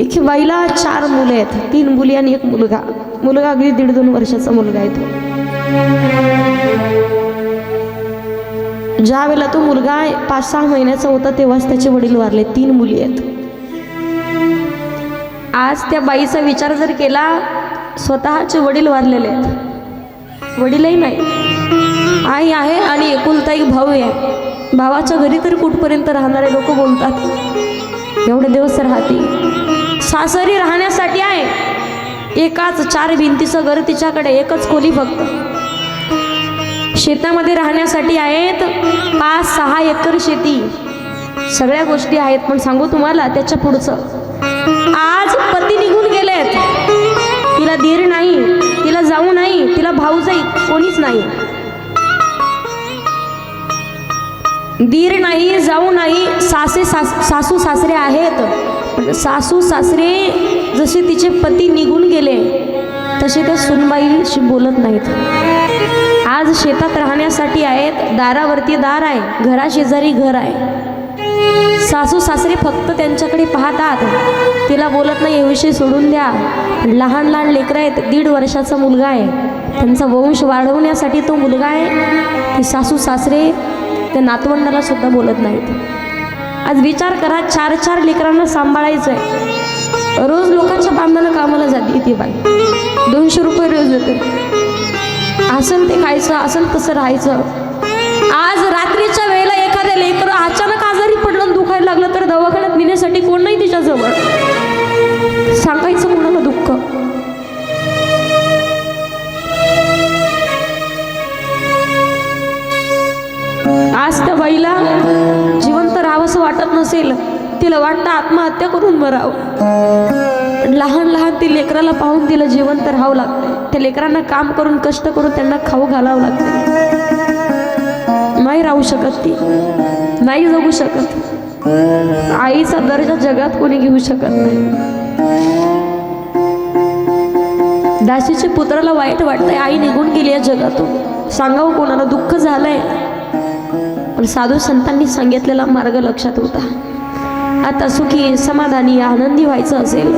एक बाईला चार मुलं आहेत. तीन मुली आणि एक मुलगा. मुलगा अगदी दीड दोन वर्षाचा मुलगा आहे तो. ज्या वेळेला तो मुलगा पाच सहा महिन्याचा होता तेव्हाच त्याचे वडील वारले. तीन मुली आहेत. आज त्या बाईचा विचार जर केला स्वतःचे वडील वारलेले आहेत. वडीलही नाही. आई आहे आणि एकुलता एक भाऊ आहे. भावाच्या घरी तर कुठपर्यंत राहणारे लोक बोलतात. एवढे दिवस राहतील. सासरी राहण्यासाठी आहे. एकाच चार भिंतीचं घर तिच्याकडे एकच खोली फक्त. शेतामध्ये राहण्यासाठी आहेत पाच सहा एकर शेती. सगळ्या गोष्टी आहेत पण सांगू तुम्हाला त्याच्या पुढचं. आज पती निघून गेलेत. तिला धीर नाही तिला जाऊ नाही तिला भाऊ जाई कोणीच नाही. दीर नाही जाऊ नाही सासे सास सासू सासरे आहेत. पण सासू सासरे जसे तिचे पती निघून गेले तसे त्या सुनबाईशी बोलत नाहीत. आज शेतात राहण्यासाठी आहेत दारावरती दार आहे घराशेजारी घर आहे. सासू सासरे फक्त त्यांच्याकडे पाहतात. तिला बोलत नाही हे विषय सोडून द्या. लहान लहान लेकरं आहेत दीड वर्षाचा मुलगा आहे. त्यांचा वंश वाढवण्यासाठी तो मुलगा आहे. ती सासू सासरे त्या नातवंडाला सुद्धा बोलत नाहीत. आज विचार करा चार चार लेकरांना सांभाळायचं आहे रोज लोकांच्या बांधानं कामाला जाते ती बाई. दोनशे रुपये रोज होते. असेल ते खायचं असेल तसं राहायचं. आज रात्रीच्या वेळेला एखाद्या लेकरं अचानक आजारी पडलं दुखायला लागलं तर दवाखान्यात नेण्यासाठी कोण नाही तिच्याजवळ? सांगायचं त्या बाईला जिवंत राहावंसं वाटत नसेल तिला वाटतं आत्महत्या करून मरावं. लहान लहान ती लेकराला पाहून तिला जिवंत राहावं लागतं त्या लेकरांना काम करून कष्ट करून त्यांना खाऊ घालावं लागतं नाही राहू शकत ती. नाही जगू शकत. आईचा दर्जा जगात कोणी घेऊ शकत नाही. दासीच्या पुत्राला वाईट वाटतंय. आई निघून गेली या जगातून. सांगावं कोणाला? दुःख झालंय. पण साधू संतांनी सांगितलेला मार्ग लक्षात होता. आता सुखी समाधानी आनंदी व्हायचं असेल.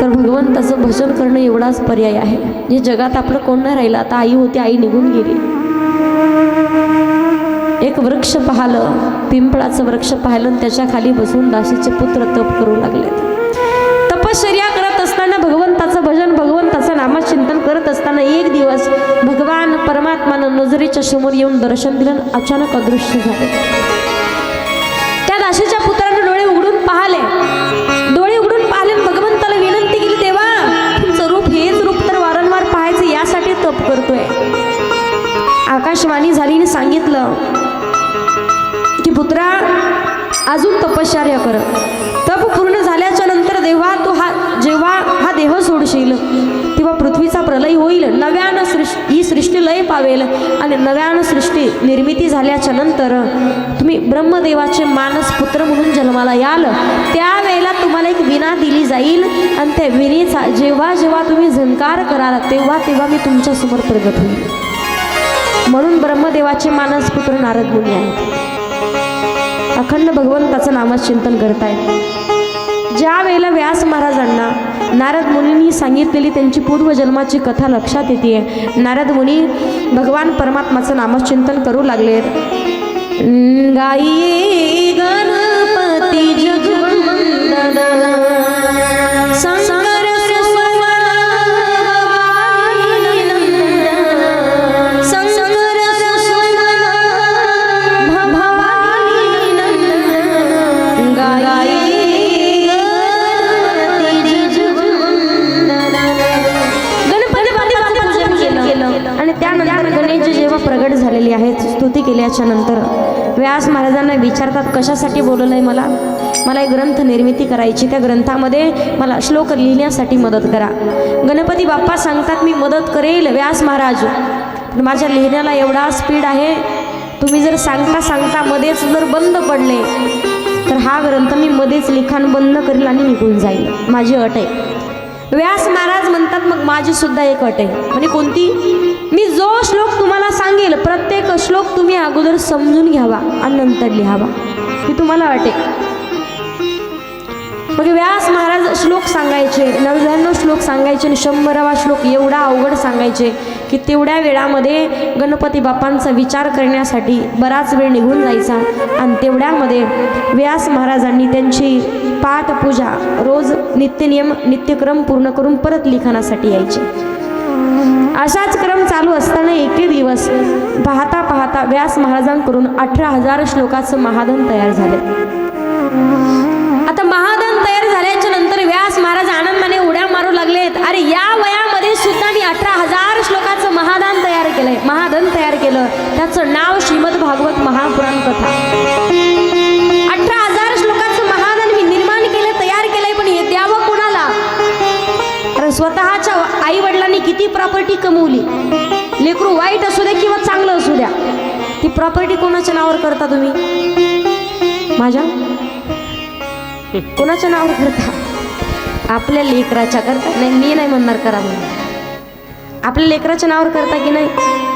तर भगवंताचं भजन करणं एवढाच पर्याय आहे. जे जगात आपलं कोण नाही राहिलं आता आई होती आई निघून गेली. एक वृक्ष पाहिलं पिंपळाचं वृक्ष पाहिलं आणि त्याच्याखाली बसून दाशीचे पुत्र तप करू लागलेत तपश्चर्या करत असताना भगवंताचं भजन भगवंताचं नामचिंतन करत असताना एक दिवस परमात्मानं नजरेच्या समोर येऊन दर्शन दिलं अचानक अदृश्य झाले. त्या दाशीच्या पुत्राने डोळे उघडून पाहले. डोळे उघडून पाहिले भगवंताला विनंती केली तेव्हा तुमचं रूप हेच रूप तर वारंवार पाहायचं यासाठी तप करतोय. आकाशवाणी झाली सांगितलं की पुत्रा अजून तपश्चर्या कर. तप पूर्ण झाल्याच्यानंतर देवा तू हा जेव्हा हा देह सोडशील सृष्टीचा प्रलय होईल. नव्यानं सृष्टी ही सृष्टी लय पावेल आणि नव्यानं सृष्टी निर्मिती झाल्याच्यानंतर तुम्ही ब्रह्मदेवाचे मानस पुत्र म्हणून जन्माला याल. त्यावेळेला तुम्हाला एक विना दिली जाईल आणि त्या विनेचा जेव्हा जेव्हा तुम्ही झंकार कराल तेव्हा तेव्हा मी तुमच्यासमोर प्रगत होईल. म्हणून ब्रह्मदेवाचे मानस पुत्र नारद मुनी आहेत. अखंड भगवंताचं नामच चिंतन करताय ज्या वेळेला व्यास महाराजांना नारद मुनींनी सांगितलेली त्यांची पूर्वजन्माची कथा लक्षात येते नारद मुनी भगवान परमात्माचं नामचिंतन करू लागलेत. गाई गणपती जग झालेली आहेत स्तुती केल्याच्यानंतर व्यास महाराजांना विचारतात कशासाठी बोलवलं आहे मला? मला एक ग्रंथ निर्मिती करायची त्या ग्रंथामध्ये मला श्लोक लिहिण्यासाठी मदत करा. गणपती बाप्पा सांगतात मी मदत करेल व्यास महाराज. पण माझ्या लिहिण्याला एवढा स्पीड आहे. तुम्ही जर सांगता सांगता मध्येच जर बंद पडले तर हा ग्रंथ मी मध्येच लिखाण बंद करेल आणि निघून जाईल. माझी अट आहे. व्यास महाराज म्हणतात मग माझी सुद्धा एक अट आहे. म्हणजे कोणती? मी जो श्लोक तुम्हाला सांगेल प्रत्येक श्लोक तुम्ही अगोदर समजून घ्यावा आणि नंतर लिहावा. ही तुम्हाला अटे मग व्यास महाराज श्लोक सांगायचे नव्याण्णव श्लोक सांगायचे आणि शंभरावा श्लोक एवढा अवघड सांगायचे की तेवढ्या वेळामध्ये गणपती बाप्पांचा विचार करण्यासाठी बराच वेळ निघून जायचा आणि तेवढ्यामध्ये व्यास महाराजांनी त्यांची पाठ पूजा रोज नित्यनियम नित्यक्रम पूर्ण करून परत लिखाणासाठी यायचे. असाच क्रम चालू असताना एके दिवस पाहता पाहता व्यास महाराजांकडून अठरा हजार श्लोकाचं महाधन तयार झाले. आता महाधन तयार झाल्याच्यानंतर व्यास महाराज आनंदाने उड्या मारू लागलेत. अरे कमवली. लेकरू वाईट असू द्या किंवा चांगलं असू द्या. ती प्रॉपर्टी कोणाच्या नावावर करता तुम्ही? माझ्या? कोणाच्या नावावर करता? आपल्या लेकराच्या करता? नाही मी नाही म्हणणार करा म्हणून. आपल्या लेकराच्या नावावर करता की नाही?